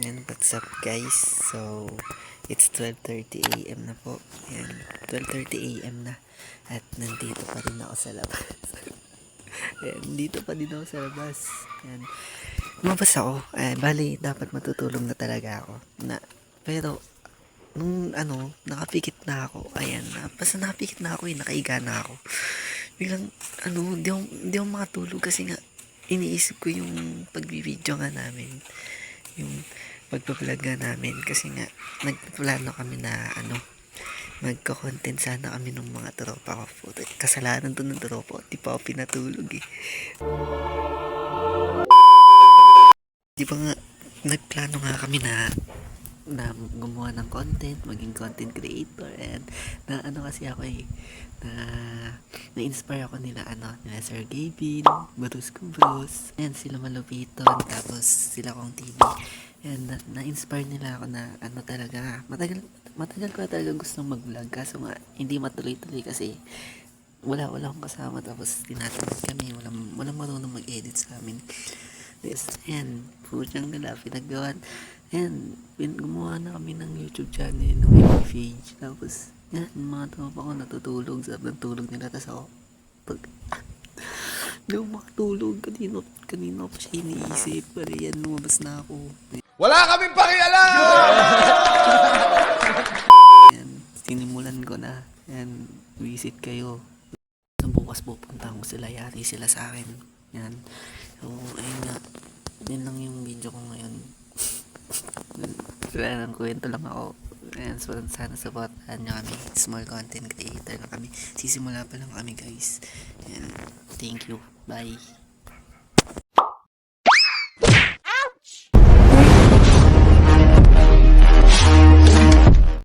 Ayan, what's up guys? So, it's 12.30 a.m. na po. Ayan, 12.30 a.m. na. At nandito pa rin ako sa labas. Ayan, dito pa din ako sa labas. Ayan. Lumabas ako. Eh, bali, dapat matutulog na talaga ako. Na, pero, nung ano, nakapikit na ako. Ayan, na, basta nakapikit na ako eh, nakaiga na ako. Biglang, ano, di ako, di ako makatulog kasi nga, iniisip ko yung pagbibideo nga namin yung pagpa-vlog namin. Kasi nga nagplano kami na ano magko-content sana kami ng mga tropa ko. Puta, kasalanan to ng tropa ko. Di pa ako pinatulog eh. Di ba nga nagplano nga kami na na gumawa ng content, maging content creator and na ano kasi ako eh na na-inspire ako nila ano nila Sir Gavin, Bruce Cubros and sila Malupiton tapos sila kong TV and na- na-inspire nila ako na ano talaga matagal matagal ko talaga gustong mag-vlog kaso nga hindi matuloy-tuloy kasi wala wala akong kasama tapos tinatamad kami walang walang marunong mag-edit sa amin Yes, and putyang nila, pinagawan. And, pin, gumawa na kami ng YouTube channel, ng FB page. Tapos, yan, mga tropa ko natutulog. Sabi ng tulog nila. Tapos ako, pag, hindi ako makatulog. Kanino, kanino pa siya iniisip. Pero yan, lumabas na ako. Wala kaming pakialam! Yan, sinimulan ko na. Yan, visit kayo. So, bukas pupunta ko sila. Yari sila sa akin. Yan. So, ayun nga. Yun lang yung video ko ngayon. Wala nang kwento lang ako. Ayan, so, sana supportahan nyo kami. Small content creator na kami. Sisimula pa lang kami guys. Ayan, thank you. Bye.